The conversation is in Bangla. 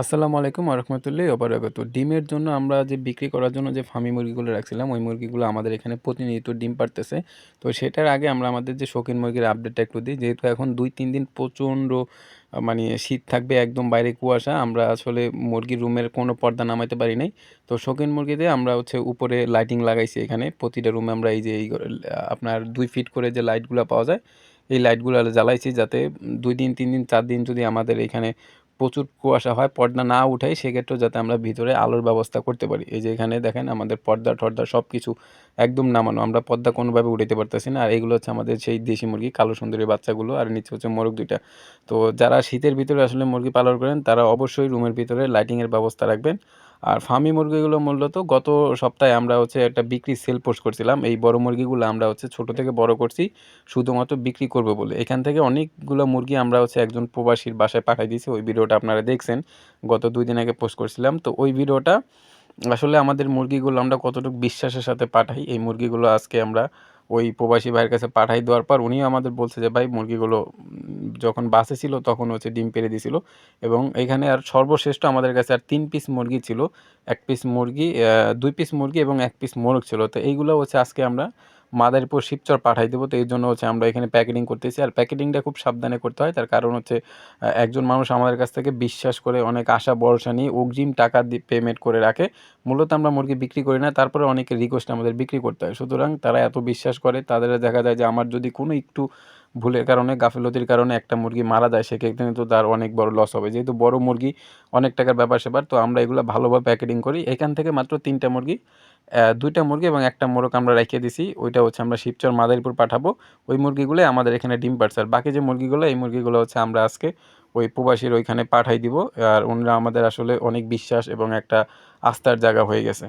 আসসালামু আলাইকুম আরহামতুল্লাহি ওবারাকাতু ডিমের জন্য আমরা যে বিক্রি করার জন্য যে ফার্মি মুরগিগুলো রাখছিলাম, ওই মুরগিগুলো আমাদের এখানে প্রতিনিয়ত ডিম পারতেছে তো সেটার আগে আমরা আমাদের যে শৌখিন মুরগির আপডেটটা একটু দিই। যেহেতু এখন দুই, তিন দিন প্রচণ্ড মানে শীত থাকবে একদম বাইরে কুয়াশা, আমরা আসলে মুরগির রুমের কোনো পর্দা নামাইতে পারি নাই। তো শৌখিন মুরগিতে আমরা হচ্ছে উপরে লাইটিং লাগাইছি এখানে। প্রতিটা রুমে আমরা এই যে, এই আপনার দুই ফিট করে যে লাইটগুলো পাওয়া যায়, এই লাইটগুলো জ্বালাইছি যাতে দুই দিন, তিন দিন, চার দিন যদি আমাদের এখানে প্রচুর কুয়াশা হয়, পর্দা না উঠাই সেক্ষেত্রেও যাতে আমরা ভিতরে আলোর ব্যবস্থা করতে পারি। এই যে এখানে দেখেন আমাদের পর্দা টর্দা সব কিছু একদম নামানো। আমরা পর্দা কোনোভাবে উঠাইতে পারতেছি না। আর এগুলো হচ্ছে আমাদের সেই দেশি মুরগি, কালো সুন্দরী বাচ্চাগুলো, আর নিচে হচ্ছে মোরগ দুইটা। তো যারা শীতের ভিতরে আসলে মুরগি পালন করেন, তারা অবশ্যই রুমের ভিতরে লাইটিংয়ের ব্যবস্থা রাখবেন। আর ফার্মি মুরগিগুলো মূলত গত সপ্তাহে আমরা হচ্ছে একটা বিক্রি সেল পোস্ট করছিলাম। এই বড় মুরগিগুলো আমরা হচ্ছে ছোট থেকে বড় করছি, শুধুমাত্র বিক্রি করব বলে। এখান থেকে অনেকগুলো মুরগি আমরা হচ্ছে একজন প্রবাসীর বাসায় পাঠিয়ে দিয়েছি। ওই ভিডিওটা আপনারা দেখছেন। গত দুই দিন আগে পোস্ট করছিলাম। তো ওই ভিডিওটা আসলে আমাদের মুরগিগুলো আমরা কতটুকু বিশ্বাসের সাথে পাঠাই? এই মুরগিগুলো আজকে আমরা ওই প্রবাসী ভাইয়ের কাছে পাঠাই দেওয়ার পর উনিও আমাদের বলছে যে, ভাই, মুরগিগুলো যখন বাসে ছিল তখন হচ্ছে ডিম পেরে দিছিল। এবং এখানে আর সর্বশ্রেষ্ঠ আমাদের কাছে আর তিন পিস মুরগি ছিল। এক পিস মুরগি দুই পিস মুরগি এবং এক পিস মোরগ ছিল। তো এইগুলো হচ্ছে আজকে আমরা মাদারীপুর শিবচর পাঠাই দেবো, তো এই জন্য হচ্ছে আমরা এখানে প্যাকেটিং করতেছি। আর প্যাকেটিংটা খুব সাবধানে করতে হয়, তার কারণ হচ্ছে একজন মানুষ আমাদের কাছ থেকে বিশ্বাস করে অনেক আশা, ভরসা নিয়ে অগ্রিম টাকা পেমেন্ট করে রাখে। মূলত আমরা মুরগি বিক্রি করি না, তারপরে অনেকে রিকোয়েস্ট আমাদের বিক্রি করতে হয়। সুতরাং তারা এত বিশ্বাস করে, তাদের দেখা যায় যে আমার যদি কোনো একটু ভুলের কারণে, গাফিলতির কারণে একটা মুরগি মারা যায়, সেক্ষেত্রে কিন্তু তার অনেক বড় লস হবে। যেহেতু বড় মুরগি, অনেক টাকার ব্যাপার সেবার তো আমরা এগুলো ভালোভাবে প্যাকেটিং করি। এখান থেকে মাত্র তিনটা মুরগি দুইটা মুরগি এবং একটা মোরগ আমরা রেখে দিছি। ওইটা হচ্ছে আমরা শিবচর মাদারীপুর পাঠাবো। ওই মুরগিগুলো আমাদের এখানে ডিম পারছে আর বাকি যে মুরগিগুলো, এই মুরগিগুলো হচ্ছে আমরা আজকে ওই প্রবাসীর ওইখানে পাঠাই দিব। আর ওনারা আমাদের আসলে অনেক বিশ্বাস এবং একটা আস্থার জায়গা হয়ে গেছে।